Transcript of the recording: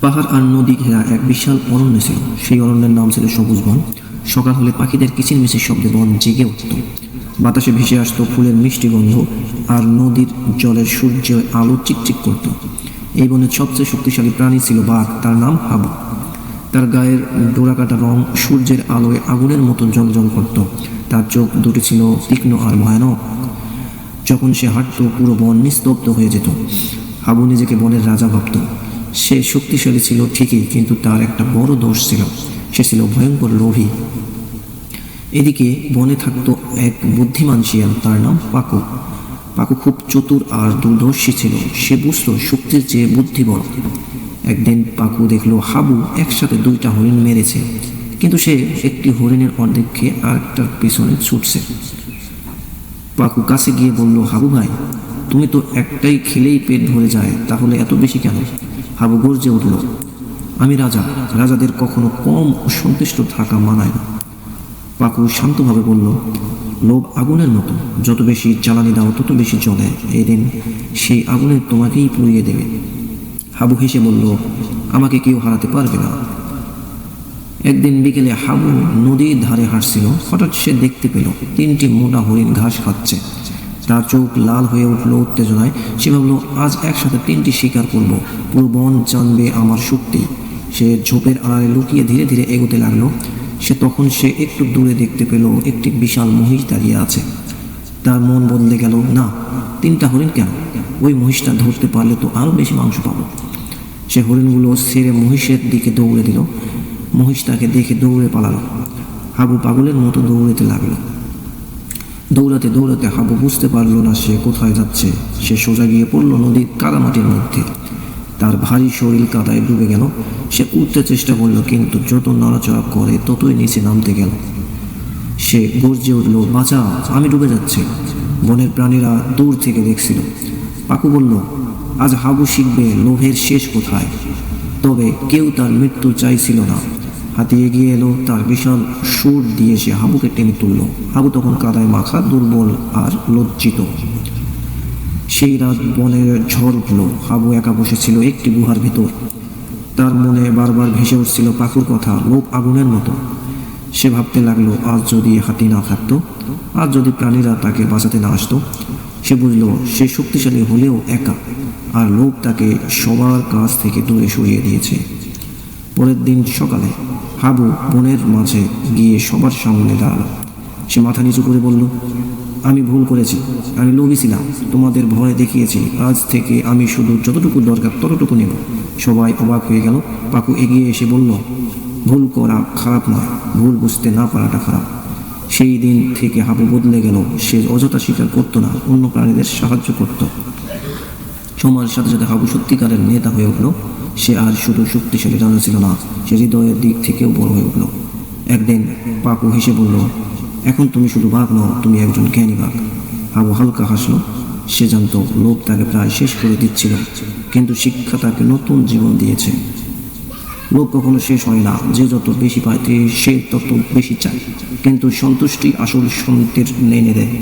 পাহাড় আর নদী ঘেরা এক বিশাল অরণ্য ছিল। সেই অরণ্যের নাম ছিল সবুজ বন। সকাল হলে পাখিদের কিচিরমিচির শব্দে বন জেগে উঠত। বাতাসে ভেসে আসতো ফুলের মিষ্টি গন্ধ আর নদীর জলের সূর্য আলো চিকচিক করত। এই বনের সবচেয়ে শক্তিশালী প্রাণী ছিল বাঘ, তার নাম হাবু। তার গায়ের ডোরাকাটা রং সূর্যের আলোয় আগুনের মতো জল করত। তার চোখ দুটি ছিল তীক্ষ্ণ আর ভয়ানক। যখন সে হাঁটত, পুরো বন নিস্তব্ধ হয়ে যেত। হাবু নিজেকে বনের রাজা ভাবত। সে শক্তিশালী ছিল, ঠিকই, কিন্তু তার একটা বড় দোষ ছিল। সে ছিল ভয়ঙ্কর লোভী। এদিকে বনে থাকতো এক বুদ্ধিমান শিয়াল, তার নাম পাকু। পাকু খুব চতুর আর দূরদর্শী ছিল। সে বুঝতো শক্তির চেয়ে বুদ্ধি বড় একদিন পাকু দেখল হাবু একসাথে দুইটা হরিণ মেরেছে, কিন্তু সে একটি হরিণের অর্ধেক খেয়ে আরেকটার পিছনে ছুটছে। পাকু কাছে গিয়ে বলল, হাবু ভাই, তুমি তো একটাই খেলেই পেট ভরে যায়, তাহলে এত বেশি কেন? হাবু গর্জে উঠল, আমি রাজা, রাজাদের কখনো কম অসন্তুষ্ট থাকা মানায় না। পাকু শান্তভাবে বলল, লোভ আগুনের মতো, যত বেশি জ্বালানি দাও, তত বেশি জ্বলে এই দিন সেই আগুনে তোমাকেই পুড়িয়ে দেবে। হাবু হেসে বলল, আমাকে কেউ হারাতে পারবে না। একদিন বিকেলে হাবু নদীর ধারে হাঁটছিল, হঠাৎ সে দেখতে পেল, তিনটি মোটা হরিণ ঘাস খাচ্ছে। তার চোখ লাল হয়ে উঠল উত্তেজনায়। সে ভাবল, আজ একসাথে তিনটি শিকার করব। পুরো বন জানবে আমার শক্তি। সে ঝোপের আড়ালে লুকিয়ে ধীরে ধীরে এগোতে লাগল। সে তখন সে একটু দূরে দেখতে পেল, একটি বিশাল মহিষ দাঁড়িয়ে আছে। তার মন বদলে গেল, না, তিনটা হরিণ কেন? ওই মহিষটা ধরতে পারলে তো আরও বেশি মাংস পাবো। সে হরিণগুলো ছেড়ে মহিষের দিকে দৌড়ে দিল। মহিষ তাকে দেখে দৌড়ে পালালো। হাবু পাগলের মতো দৌড়েতে লাগল। দৌড়াতে দৌড়াতে হাবু বুঝতে পারল না সে কোথায় যাচ্ছে। সে সোজা গিয়ে পড়ল নদীর কাদামাটির মধ্যে। তার ভারী শরীর কাদায় ডুবে গেল। সে উঠতে চেষ্টা করল, কিন্তু যত নড়াচড়া করে ততই নিচে নামতে গেল। সে গর্জে উঠল বাঁচা আমি ডুবে যাচ্ছি। বনের প্রাণীরা দূর থেকে দেখছিল। পাকু বলল, আজ হাবু শিখবে লোভের শেষ কোথায়। তবে কেউ তার মৃত্যু চাইছিল না। হাতি এগিয়ে এলো, তার বিশাল সুর দিয়ে সে হাবুকে টেনে তুলল। হাবু তখন কাদায় মাখা, দুর্বল আর লজ্জিত। সেই রাত বনের ঝড় উঠল। হাবু একা বসেছিল একটি গুহার ভেতর। তার মনে বারবার ভেসে উঠছিল পাকুর কথা লোভ আগুনের মতো। সে ভাবতে লাগল, আজ যদি হাতি না থাকতো, আজ যদি প্রাণীরা তাকে বাঁচাতে না আসতো, সে বুঝলো, সে শক্তিশালী হলেও একা। আর লোভ তাকে সবার কাছ থেকে দূরে সরিয়ে দিয়েছে। পরের দিন সকালে হাবু বনের মাঝে গিয়ে সবার সামনে দাঁড়াল। সে মাথা নিচু করে বলল, আমি ভুল করেছি। আমি লোভী ছিলাম। তোমাদের ভয় দেখিয়েছি। আজ থেকে আমি শুধু যতটুকু দরকার ততটুকু নেব। সবাই অবাক হয়ে গেল। পাকু এগিয়ে এসে বলল, ভুল করা খারাপ নয়। ভুল বুঝতে না পারাটা খারাপ। সেই দিন থেকে হাবু বদলে গেল। সে অযথা স্বীকার করতো না, অন্য প্রাণীদের সাহায্য করত। সময়ের সাথে সাথে হাবু সত্যিকারের নেতা হয়ে উঠল। সে আর শুধু শক্তিশালী রাজা ছিল না, সে হৃদয়ের দিক থেকেও বড় হয়ে উঠল। একদিন পাকু হেসে বলল, এখন তুমি শুধু বাঘ নও, তুমি একজন জ্ঞানী বাঘ। হাবু হালকা হাসলো। সে জানত লোভ তাকে প্রায় শেষ করে দিচ্ছিল, কিন্তু শিক্ষা তাকে নতুন জীবন দিয়েছে। লোভ কখনো শেষ হয় না, যে যত বেশি পায় সে তত বেশি চায়, কিন্তু সন্তুষ্টি আসল সন্তের এনে দেয়।